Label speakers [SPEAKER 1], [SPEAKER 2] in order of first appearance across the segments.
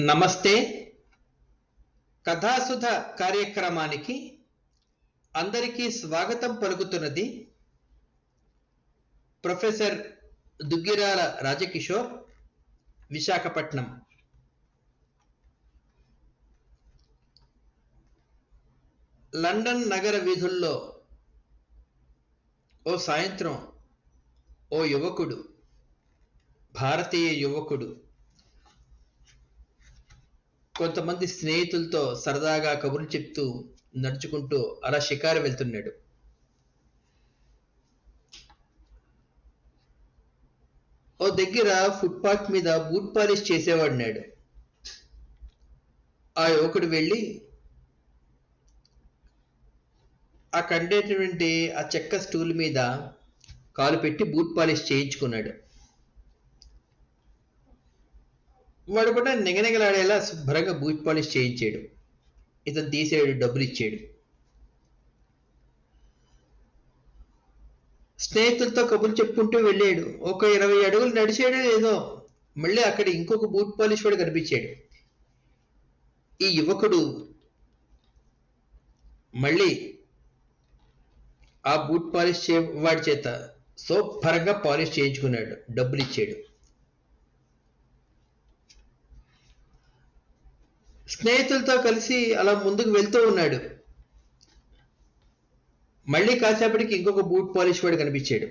[SPEAKER 1] నమస్తే. కథాసుధ కార్యక్రమానికి అందరికీ స్వాగతం పలుకుతున్నది ప్రొఫెసర్ దుగ్గిరాల రాజకిషోర్ విశాఖపట్నం. లండన్ నగర వీధుల్లో ఓ సాయంత్రం ఓ యువకుడు భారతీయ యువకుడు కొంతమంది స్నేహితులతో సరదాగా కబుర్లు చెప్తూ నడుచుకుంటూ అలా షికారు వెళ్తున్నాడు. ఓ దగ్గర ఫుట్పాత్ మీద బూట్ పాలిష్ చేసేవాడినాడు. ఆ యువకుడు వెళ్ళి ఆ కండేటువంటి ఆ చెక్క స్టూల్ మీద కాలు పెట్టి బూట్ పాలిష్ చేయించుకున్నాడు. వాడు కూడా నిగనిగలాడేలా శుభ్రంగా బూట్ పాలిష్ చేయించాడు. ఇతను తీసేడు డబ్బులు ఇచ్చాడు. స్నేహితులతో కబుర్లు చెప్పుకుంటూ వెళ్ళాడు. ఒక ఇరవై అడుగులు నడిచాడు ఏదో మళ్ళీ అక్కడ ఇంకొక బూట్ పాలిష్ వాడు కనిపించాడు. ఈ యువకుడు మళ్ళీ ఆ బూట్ పాలిష్ చే వాడి చేత శుభ్రంగా పాలిష్ చేయించుకున్నాడు. డబ్బులు ఇచ్చాడు. స్నేహితులతో కలిసి అలా ముందుకు వెళ్తూ ఉన్నాడు. మళ్ళీ కాసేపటికి ఇంకొక బూట్ పాలిష్ వాడు కనిపించాడు.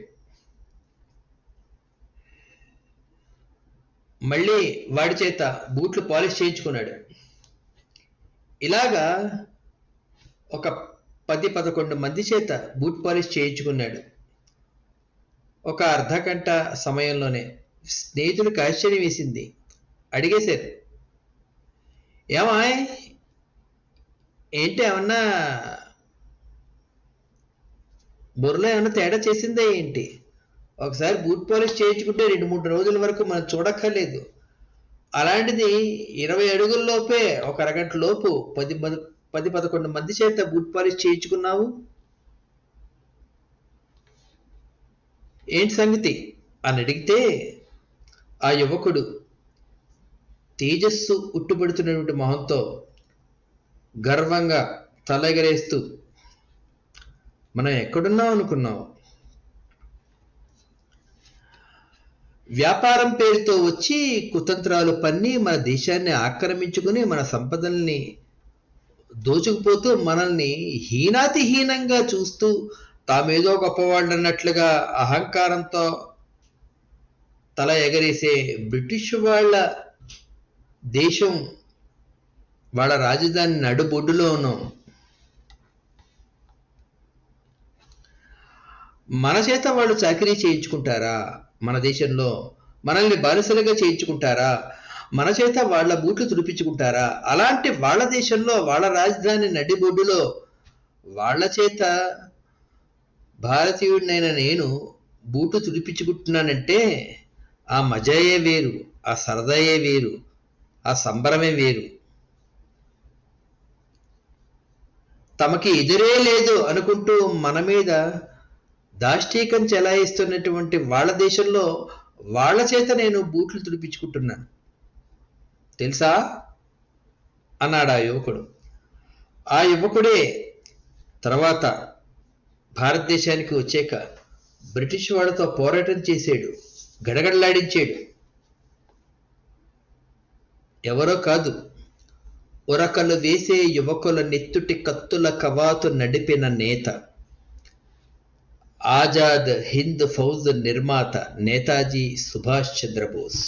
[SPEAKER 1] మళ్ళీ వాడి చేత బూట్లు పాలిష్ చేయించుకున్నాడు. ఇలాగా ఒక పది పదకొండు మంది చేత బూట్ పాలిష్ చేయించుకున్నాడు. ఒక అర్ధ గంట సమయంలోనే స్నేహితుడికి ఆశ్చర్యం వేసింది. అడిగేశారు ఏమాయ్ ఏంటి ఏమన్నా బుర్రలో ఏమన్నా తేడా చేసిందే ఏంటి? ఒకసారి బూట్ పాలిష్ చేయించుకుంటే రెండు మూడు రోజుల వరకు మనం చూడక్కర్లేదు. అలాంటిది ఇరవై అడుగుల్లోపే ఒక అరగంట లోపు పది పది పది పదకొండు మంది చేత బూట్ పాలిష్ చేయించుకున్నావు? ఏంటి సంగతి? అని అడిగితే ఆ యువకుడు తేజస్సు ఉట్టుపడుతున్నటువంటి మొహంతో గర్వంగా తలెగరేస్తూ మనం ఎక్కడున్నాం అనుకున్నాం? వ్యాపారం పేరుతో వచ్చి కుతంత్రాలు పన్ని మన దేశాన్ని ఆక్రమించుకుని మన సంపదల్ని దోచుకుపోతూ మనల్ని హీనాతిహీనంగా చూస్తూ తామేదో గొప్పవాళ్ళు అన్నట్లుగా అహంకారంతో తల ఎగరేసే బ్రిటిష్ వాళ్ళ దేశం వాళ్ళ రాజధాని నడుబొడ్డులో ఉన్నాం. మన చేత వాళ్ళు చాకరీ చేయించుకుంటారా? మన దేశంలో మనల్ని బానిసలుగా చేయించుకుంటారా? మన చేత వాళ్ళ బూట్లు తుడిపించుకుంటారా? అలాంటి వాళ్ళ దేశంలో వాళ్ళ రాజధాని నడిబొడ్డులో వాళ్ళ చేత భారతీయుడినైన నేను బూట్లు తుడిపించుకుంటున్నానంటే ఆ మజాయే వేరు ఆ సరదాయే వేరు. ఆ సంబరమే వేరు. తమకి ఎదురే లేదు అనుకుంటూ మన మీద దాష్టీకం చెలాయిస్తున్నటువంటి వాళ్ళ దేశంలో వాళ్ళ చేత నేను బూట్లు తుడిపించుకుంటున్నాను తెలుసా? అన్నాడు ఆ యువకుడు. ఆ యువకుడే తర్వాత భారతదేశానికి వచ్చాక బ్రిటిష్ వాళ్ళతో పోరాటం చేశాడు గడగడలాడించాడు. ఎవరో కాదు ఉరకలు వేసే యువకుల నెత్తుటి కత్తుల కవాతు నడిపిన నేత ఆజాద్ హింద్ ఫౌజ్ నిర్మాత నేతాజీ సుభాష్ చంద్రబోస్